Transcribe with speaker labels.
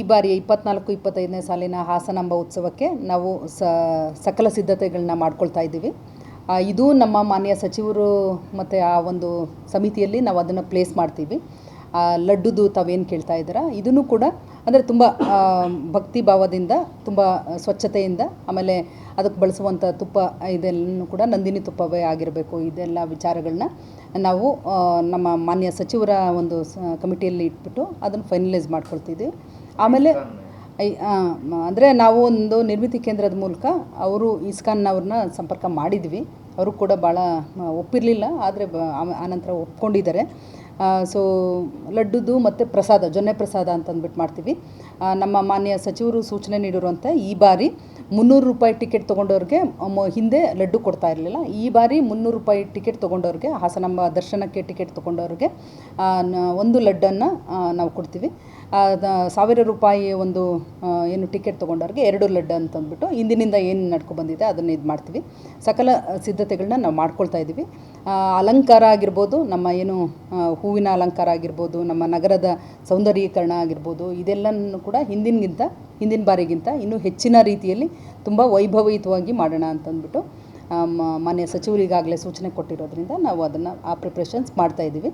Speaker 1: ಈ ಬಾರಿಯ ಇಪ್ಪತ್ನಾಲ್ಕು, ಇಪ್ಪತ್ತೈದನೇ ಸಾಲಿನ ಹಾಸನಾಂಬ ಉತ್ಸವಕ್ಕೆ ನಾವು ಸಕಲ ಸಿದ್ಧತೆಗಳನ್ನ ಮಾಡ್ಕೊಳ್ತಾ ಇದ್ದೀವಿ. ಇದು ನಮ್ಮ ಮಾನ್ಯ ಸಚಿವರು ಮತ್ತು ಆ ಒಂದು ಸಮಿತಿಯಲ್ಲಿ ನಾವು ಅದನ್ನು ಪ್ಲೇಸ್ ಮಾಡ್ತೀವಿ. ಲಡ್ಡುದು ತಾವೇನು ಕೇಳ್ತಾ ಇದ್ದೀರಾ? ಇದನ್ನು ಕೂಡ ಅಂದರೆ ತುಂಬ ಭಕ್ತಿ ಭಾವದಿಂದ, ತುಂಬ ಸ್ವಚ್ಛತೆಯಿಂದ, ಆಮೇಲೆ ಅದಕ್ಕೆ ಬಳಸುವಂಥ ತುಪ್ಪ ಇದೆಲ್ಲನೂ ಕೂಡ ನಂದಿನಿ ತುಪ್ಪವೇ ಆಗಿರಬೇಕು. ಇದೆಲ್ಲ ವಿಚಾರಗಳನ್ನ ನಾವು ನಮ್ಮ ಮಾನ್ಯ ಸಚಿವರ ಒಂದು ಕಮಿಟಿಯಲ್ಲಿ ಇಟ್ಬಿಟ್ಟು ಅದನ್ನು ಫೈನಲೈಸ್ ಮಾಡ್ಕೊಳ್ತಿದ್ದೀವಿ. ಆಮೇಲೆ ಅಂದರೆ ನಾವು ಒಂದು ನಿರ್ಮಿತಿ ಕೇಂದ್ರದ ಮೂಲಕ ಅವರು ಇಸ್ಕಾನ್ನವ್ರನ್ನ ಸಂಪರ್ಕ ಮಾಡಿದ್ವಿ. ಅವರು ಕೂಡ ಭಾಳ ಒಪ್ಪಿರಲಿಲ್ಲ, ಆದರೆ ಬ ಆನಂತರ ಒಪ್ಕೊಂಡಿದ್ದಾರೆ. ಸೊ ಲಡ್ಡುದು ಮತ್ತು ಪ್ರಸಾದ, ಜೊನ್ನೆ ಪ್ರಸಾದ ಅಂತಂದ್ಬಿಟ್ಟು ಮಾಡ್ತೀವಿ. ನಮ್ಮ ಮಾನ್ಯ ಸಚಿವರು ಸೂಚನೆ ನೀಡಿರುವಂಥ ಈ ಬಾರಿ ಮುನ್ನೂರು ರೂಪಾಯಿ ಟಿಕೆಟ್ ತೊಗೊಂಡವ್ರಿಗೆ ಹಿಂದೆ ಲಡ್ಡು ಕೊಡ್ತಾ ಇರಲಿಲ್ಲ. ಈ ಬಾರಿ ಮುನ್ನೂರು ರೂಪಾಯಿ ಟಿಕೆಟ್ ತೊಗೊಂಡವ್ರಿಗೆ ನಮ್ಮ ದರ್ಶನಕ್ಕೆ ಟಿಕೆಟ್ ತೊಗೊಂಡವ್ರಿಗೆ ಒಂದು ಲಡ್ಡನ್ನು ನಾವು ಕೊಡ್ತೀವಿ. ಸಾವಿರ ರೂಪಾಯಿ ಒಂದು ಏನು ಟಿಕೆಟ್ ತೊಗೊಂಡವ್ರಿಗೆ ಎರಡು ಲಡ್ಡು ಅಂತಂದ್ಬಿಟ್ಟು ಇಂದಿನಿಂದ ಏನು ನಡ್ಕೊ ಬಂದಿದೆ ಅದನ್ನು ಇದು ಮಾಡ್ತೀವಿ. ಸಕಲ ಸಿದ್ಧತೆಗಳನ್ನ ನಾವು ಮಾಡ್ಕೊಳ್ತಾ ಇದ್ದೀವಿ ಅಲಂಕಾರ ಆಗಿರ್ಬೋದು, ನಮ್ಮ ಏನು ಹೂವಿನ ಅಲಂಕಾರ ಆಗಿರ್ಬೋದು, ನಮ್ಮ ನಗರದ ಸೌಂದರ್ಯೀಕರಣ ಆಗಿರ್ಬೋದು, ಇದೆಲ್ಲನೂ ಕೂಡ ಹಿಂದಿನಗಿಂತ, ಹಿಂದಿನ ಬಾರಿಗಿಂತ ಇನ್ನೂ ಹೆಚ್ಚಿನ ರೀತಿಯಲ್ಲಿ ತುಂಬ ವೈಭವಯುತವಾಗಿ ಮಾಡೋಣ ಅಂತಂದ್ಬಿಟ್ಟು ಮಾನ್ಯ ಸಚಿವರಿಗಾಗಲೇ ಸೂಚನೆ ಕೊಟ್ಟಿರೋದ್ರಿಂದ ನಾವು ಅದನ್ನು ಆ ಪ್ರಿಪ್ರೇಷನ್ಸ್ ಮಾಡ್ತಾ ಇದ್ದೀವಿ.